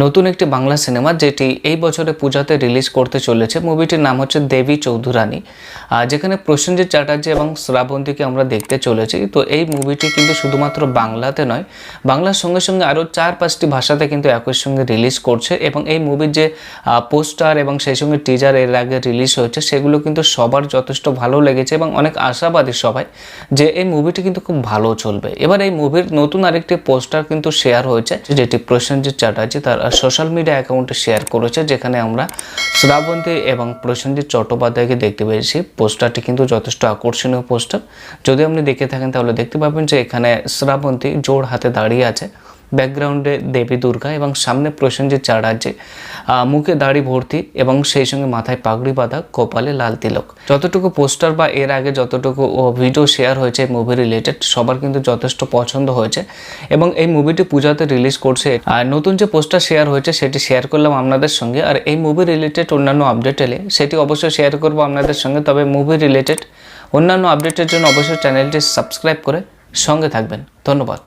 নতুন একটি বাংলা সিনেমা যেটি এই বছরে পূজাতে রিলিজ করতে চলেছে। মুভিটির নাম হচ্ছে দেবী চৌধুরানী। যেখানে প্রসেনজিৎ চ্যাটার্জি এবং শ্রাবন্তীকে আমরা দেখতে চলেছি। তো এই মুভিটি কিন্তু শুধুমাত্র বাংলাতে নয়, বাংলার সঙ্গে সঙ্গে আরও চার পাঁচটি ভাষাতে কিন্তু একই সঙ্গে রিলিজ করছে এবং এই মুভির যে পোস্টার এবং সেই সঙ্গে টিজার এর আগে রিলিজ হয়েছে, সেগুলো কিন্তু সবার যথেষ্ট ভালো লেগেছে এবং অনেক আশাবাদী সবাই যে এই মুভিটি কিন্তু খুব ভালো চলবে। এবার এই মুভির নতুন আরেকটি পোস্টার কিন্তু শেয়ার হয়েছে, যেটি প্রসেনজিৎ চ্যাটার্জি তার সোশ্যাল মিডিয়া অ্যাকাউন্টে শেয়ার করেছে, যেখানে আমরা শ্রাবন্তী এবং প্রসেনজিৎ চট্টোপাধ্যায়কে দেখতে পেয়েছি। পোস্টারটি কিন্তু যথেষ্ট আকর্ষণীয় পোস্টার। যদি আপনি দেখে থাকেন, তাহলে দেখতে পাবেন যে এখানে শ্রাবন্তী জোর হাতে দাঁড়িয়ে আছে। ব্যাকগ্রাউন্ডে দেবী দুর্গা এবং সামনে প্রসেনজিৎ চ্যাটার্জি আহ, মুখে দাড়ি ভর্তি এবং সেই সঙ্গে মাথায় পাগড়ি বাঁধা কপালে লাল তিলক। যতটুকু পোস্টার বা এর আগে যতটুকু ভিডিও শেয়ার হয়েছে মুভি রিলেটেড সবার কিন্তু যথেষ্ট পছন্দ হয়েছে। এবং এই মুভিটি পূজাতে রিলিজ করছে। আর নতুন যে পোস্টার শেয়ার হয়েছে সেটি শেয়ার করলাম আপনাদের সঙ্গে। আর এই মুভি রিলেটেড অন্যান্য আপডেট এলে সেটি অবশ্যই শেয়ার করব আপনাদের সঙ্গে। তবে মুভি রিলেটেড অন্যান্য আপডেটের জন্য অবশ্যই চ্যানেলটি সাবস্ক্রাইব করে সঙ্গে থাকবেন। ধন্যবাদ।